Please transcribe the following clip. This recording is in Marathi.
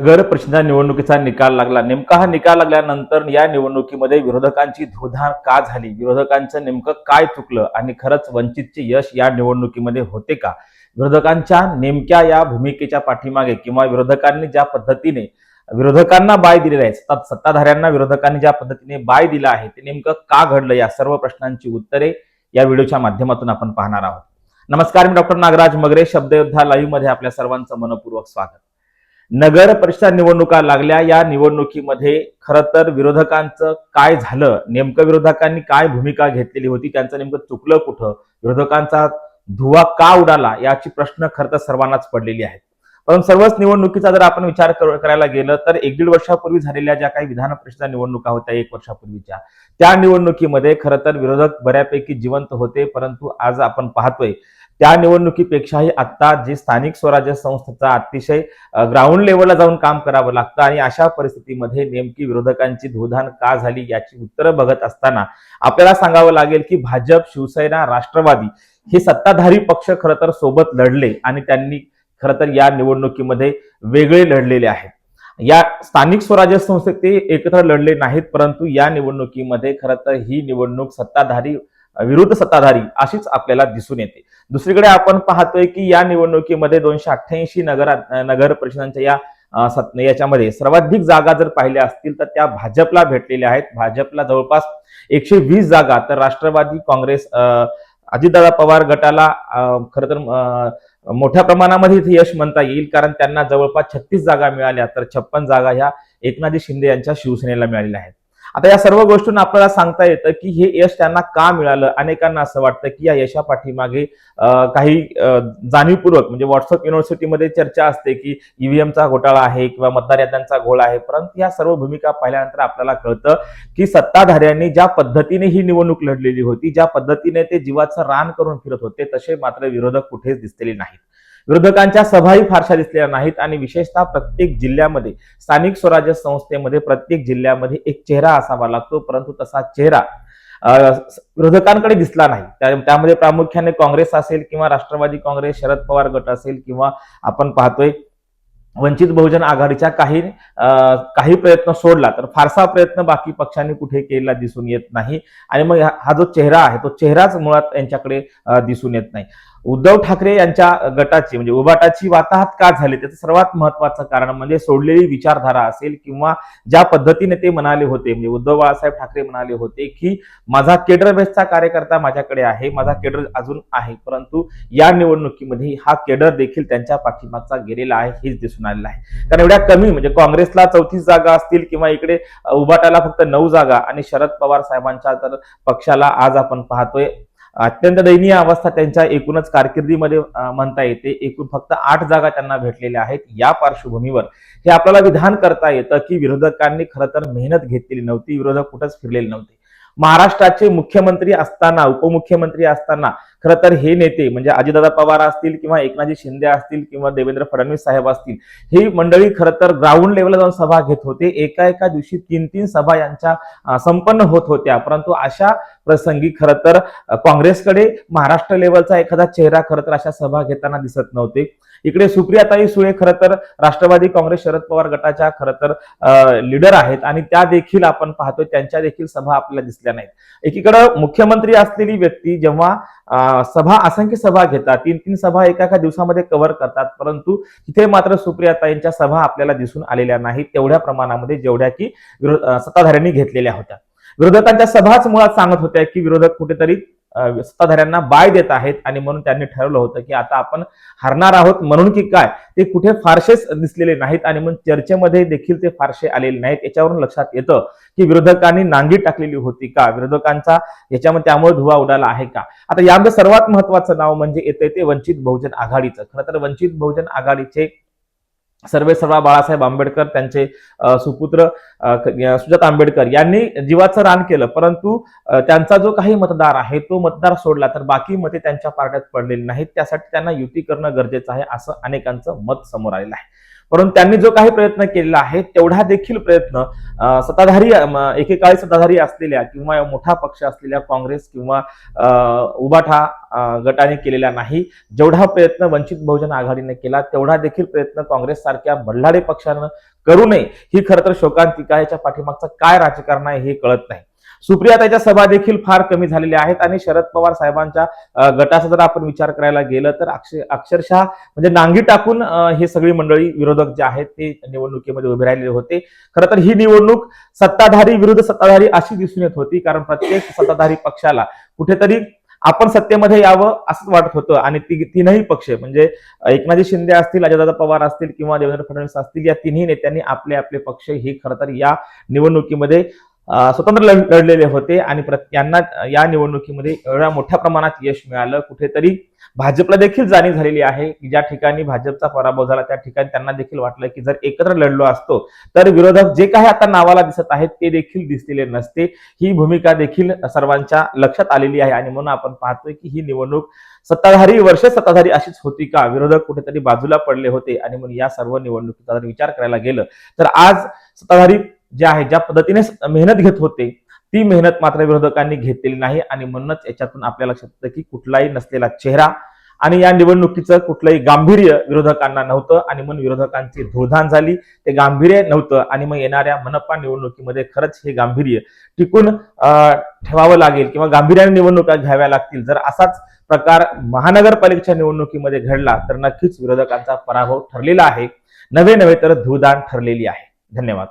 नगर परिषद निवडणुकीचा निकाल लागला. नेमका हा निकाल लागल्यानंतर या निवडणुकीमध्ये विरोधकांची धुधार का झाली? विरोधकांचं नेमकं काय चुकलं? आणि खरंच वंचितचे यश या निवडणुकीमध्ये होते का? विरोधकांच्या नेमक्या या भूमिकेच्या पाठीमागे किंवा विरोधकांनी ज्या पद्धतीने विरोधकांना बाय दिलेला आहे सत्ता- सत्ताधाऱ्यांना विरोधकांनी ज्या पद्धतीने बाय दिला आहे ते नेमकं का घडलं? या सर्व प्रश्नांची उत्तरे या व्हिडिओच्या माध्यमातून आपण पाहणार आहोत. नमस्कार मी डॉक्टर नागराज मगरे शब्दयोद्धा लाईव्हमध्ये आपल्या सर्वांचं मनपूर्वक स्वागत. नगर परिषद निवडणुका लागल्या. या निवडणुकीमध्ये खरं तर विरोधकांचं काय झालं? नेमकं विरोधकांनी काय भूमिका घेतलेली होती? त्यांचं नेमकं चुकलं कुठं? विरोधकांचा धुवा का उडाला? याची प्रश्न खरं तर सर्वांनाच पडलेली आहेत. पण सर्वच निवडणुकीचा जर आपण विचार करायला गेलं तर एक दीड वर्षापूर्वी झालेल्या ज्या काही विधान परिषद निवडणुका होत्या एक वर्षापूर्वीच्या त्या निवडणुकीमध्ये खरं तर विरोधक बऱ्यापैकी जिवंत होते. परंतु आज आपण पाहतोय त्या निवडणुकीपेक्षाही आत्ता जे स्थानिक स्वराज्य संस्थेचा अतिशय ग्राउंड लेवलला जाऊन काम करावं लागतं आणि अशा परिस्थितीमध्ये नेमकी विरोधकांची धोधान का झाली याची उत्तरं बघत असताना आपल्याला सांगावं लागेल की भाजप शिवसेना राष्ट्रवादी हे सत्ताधारी पक्ष खरं तर सोबत लढले आणि त्यांनी खरं तर या निवडणुकीमध्ये वेगळे लढलेले आहेत. या स्थानिक स्वराज्य संस्थेत ते एकत्र लढले नाहीत परंतु या निवडणुकीमध्ये खरं तर ही निवडणूक सत्ताधारी विरुद्ध सत्ताधारी अशीच आपल्याला दिसून येते. दुसरीकडे आपण पाहतोय की या निवडणुकीमध्ये दोनशे अठ्ठ्याऐंशी नगर नगर परिषदांच्या या याच्यामध्ये सर्वाधिक जागा जर पाहिल्या असतील तर त्या भाजपला भेटलेल्या आहेत. भाजपला जवळपास एकशे वीस जागा तर राष्ट्रवादी काँग्रेस अजितदादा पवार गटाला खर तर मोठ्या प्रमाणामध्ये इथे यश म्हणता येईल. कारण त्यांना जवळपास छत्तीस जागा मिळाल्या तर छप्पन जागा ह्या एकनाथजी शिंदे यांच्या शिवसेनेला मिळालेल्या आहेत. आता या सर्व गोष्टींना आपल्याला सांगता येतं की हे यश त्यांना का मिळालं? अनेकांना असं वाटतं की या यशा पाठीमागे काही जाणीवपूर्वक म्हणजे व्हॉट्सअप युनिव्हर्सिटीमध्ये चर्चा असते की ईव्हीएमचा घोटाळा आहे किंवा मतदार याद्यांचा घोळ आहे. परंतु या सर्व भूमिका पाहिल्यानंतर आपल्याला कळतं की सत्ताधाऱ्यांनी ज्या पद्धतीने ही निवडणूक लढलेली होती ज्या पद्धतीने ते जीवाचं रान करून फिरत होते तसे मात्र विरोधक कुठेच दिसलेले नाहीत. विरोधकांच्या सभाही फारशा दिसलेल्या नाहीत आणि विशेषतः प्रत्येक जिल्ह्यामध्ये स्थानिक स्वराज्य संस्थेमध्ये प्रत्येक जिल्ह्यामध्ये एक चेहरा असावा लागतो परंतु तसा चेहरा विरोधकांकडे दिसला नाही. त्यामध्ये प्रामुख्याने काँग्रेस असेल किंवा राष्ट्रवादी काँग्रेस शरद पवार गट असेल किंवा आपण पाहतोय वंचित बहुजन आघाडीच्या काही काही प्रयत्न सोडला तर फारसा प्रयत्न बाकी पक्षांनी कुठे केलेला दिसून येत नाही. आणि मग हा जो चेहरा आहे तो चेहराच मुळात यांच्याकडे दिसून येत नाही. उद्धव ठाकरे यांच्या गटाची म्हणजे उभाटाची वाताहत का झाली? त्याचं सर्वात महत्वाचं कारण म्हणजे सोडलेली विचारधारा असेल किंवा ज्या पद्धतीने ते म्हणाले होते म्हणजे उद्धव बाळासाहेब ठाकरे म्हणाले होते की माझा केडर बेसचा कार्यकर्ता माझ्याकडे आहे माझा केडर अजून आहे परंतु या निवडणुकीमध्ये हा केडर देखील त्यांच्या पाठिंबाचा गेलेला आहे हेच दिसून आलेलं आहे. कारण एवढ्या कमी म्हणजे काँग्रेसला चौतीस जागा असतील किंवा इकडे उभाटाला फक्त नऊ जागा आणि शरद पवार साहेबांच्या तर पक्षाला आज आपण पाहतोय अत्यंत दयनीय अवस्था त्यांच्या एकूणच कारकिर्दीमध्ये म्हणता येते. एकूण फक्त आठ जागा त्यांना भेटलेल्या आहेत या पार्श्वभूमीवर. हे आपल्याला विधान करता येतं की विरोधकांनी खरं तर मेहनत घेतलेली नव्हती विरोधक कुठंच फिरलेले नव्हते. महाराष्ट्राचे मुख्यमंत्री असताना उपमुख्यमंत्री असताना खरं तर हे नेते म्हणजे अजितदादा पवार असतील किंवा एकनाथजी शिंदे असतील किंवा देवेंद्र फडणवीस साहेब असतील ही मंडळी खरं तर ग्राउंड लेवलला जाऊन सभा घेत होते. एका एका दिवशी तीन तीन सभा यांच्या संपन्न होत होत्या. परंतु अशा प्रसंगी खरं तर काँग्रेसकडे महाराष्ट्र लेवलचा एखादा चेहरा खरं तर अशा सभा घेताना दिसत नव्हते. इकडे सुप्रियाताई सुळे खरं तर राष्ट्रवादी काँग्रेस शरद पवार गटाच्या खरं तर लीडर आहेत आणि त्या देखील आपण पाहतोय त्यांच्या देखील सभा आपल्याला दिसल्या नाहीत. एकीकडं मुख्यमंत्री असलेली व्यक्ती जेव्हा सभा असंख्य सभा घेतात तीन तीन सभा एका एका दिवसामध्ये कव्हर करतात परंतु तिथे मात्र सुप्रियाताईंच्या सभा आपल्याला दिसून आलेल्या नाहीत तेवढ्या प्रमाणामध्ये जेवढ्या की सत्ताधाऱ्यांनी घेतलेल्या होत्या. विरोधकांच्या सभाच मुळात सांगत होत्या की विरोधक कुठेतरी सत्ताधाऱ्यांना बाय देत आहेत आणि म्हणून त्यांनी ठरवलं होतं की आता आपण हरणार आहोत म्हणून की काय ते कुठे फारसेच दिसलेले नाहीत आणि म्हणून चर्चेमध्ये देखील ते फारसे आलेले नाहीत. याच्यावरून लक्षात येतं की विरोधकांनी नांगी टाकलेली होती का? विरोधकांचा याच्यामध्ये त्यामुळे धुवा उडाला आहे का? आता यामध्ये सर्वात महत्वाचं नाव म्हणजे येते ते वंचित बहुजन आघाडीचं. खरं तर वंचित बहुजन आघाडीचे सर्वे सर्वा बाळासाहेब आंबेडकर त्यांचे सुपुत्र सुजात आंबेडकर यांनी जीवाचं रान केलं. परंतु त्यांचा जो काही मतदार आहे तो मतदार सोडला तर बाकी मते त्यांच्या पार्ट्यात पडलेली नाहीत. त्यासाठी त्यांना युती करणं गरजेचं आहे असं अनेकांचं मत समोर आलेलं आहे. परंतु त्यांनी जो काही प्रयत्न केलेला आहे तेवढा देखील प्रयत्न सत्ताधारी एकेकाळी सत्ताधारी असलेल्या किंवा मोठा पक्ष असलेल्या काँग्रेस किंवा उबाठा गटाने केलेला नाही. जेवढा प्रयत्न वंचित बहुजन आघाडीने केला तेवढा देखील प्रयत्न काँग्रेस सारख्या बल्लाडे पक्षानं करू नये. ही खरं तर शोकांतिका याच्या पाठीमागचं काय राजकारण आहे हे कळत नाही. सुप्रियाताईच्या सभा देखील फार कमी झालेल्या आहेत आणि शरद पवार साहेबांच्या गटाचा जर आपण विचार करायला गेलं तर अक्षरशः म्हणजे नांगी टाकून हे सगळी मंडळी विरोधक जे आहेत ते निवडणुकीमध्ये उभे राहिलेले होते. खरं तर ही निवडणूक सत्ताधारी विरुद्ध सत्ताधारी अशी दिसून येत होती कारण प्रत्येक सत्ताधारी पक्षाला कुठेतरी आपण सत्तेमध्ये यावं असंच वाटत होतं आणि ती तीनही पक्ष म्हणजे एकनाथजी शिंदे असतील अजयदादा पवार असतील किंवा देवेंद्र फडणवीस असतील या तिन्ही नेत्यांनी आपले आपले पक्ष हे खरं तर या निवडणुकीमध्ये स्वतंत्र लढ- लढलेले होते आणि प्रत- यांना या निवडणुकीमध्ये एवढ्या मोठ्या प्रमाणात यश मिळालं. कुठेतरी भाजपला देखील जाणीव झालेली आहे की ज्या ठिकाणी भाजपचा पराभव झाला त्या ठिकाणी त्यांना देखील वाटलं की जर एकत्र लढलो असतो तर विरोधक जे काही आता नावाला दिसत आहेत ते देखील दिसलेले नसते. ही भूमिका देखील सर्वांच्या लक्षात आलेली आहे आणि म्हणून आपण पाहतोय की ही निवडणूक सत्ताधारी वर्ष सत्ताधारी अशीच होती का? विरोधक कुठेतरी बाजूला पडले होते आणि म्हणून या सर्व निवडणुकीचा जर विचार करायला गेलं तर आज सत्ताधारी जे आहे ज्या पद्धतीने मेहनत घेत होते ती मेहनत मात्र विरोधकांनी घेतलेली नाही आणि म्हणूनच याच्यातून आपल्या लक्षात येतं की कुठलाही नसलेला चेहरा आणि या निवडणुकीचं कुठलंही गांभीर्य विरोधकांना नव्हतं आणि म्हणून विरोधकांची धुळधाण झाली. ते गांभीर्य नव्हतं आणि मग येणाऱ्या मनपा निवडणुकीमध्ये खरंच हे गांभीर्य टिकून ठेवावं लागेल किंवा गांभीर्याने निवडणुका घ्याव्या लागतील. जर असाच प्रकार महानगरपालिकेच्या निवडणुकीमध्ये घडला तर नक्कीच विरोधकांचा पराभव ठरलेला आहे. नव्हे नव्हे तर धुळधाण ठरलेली आहे. धन्यवाद.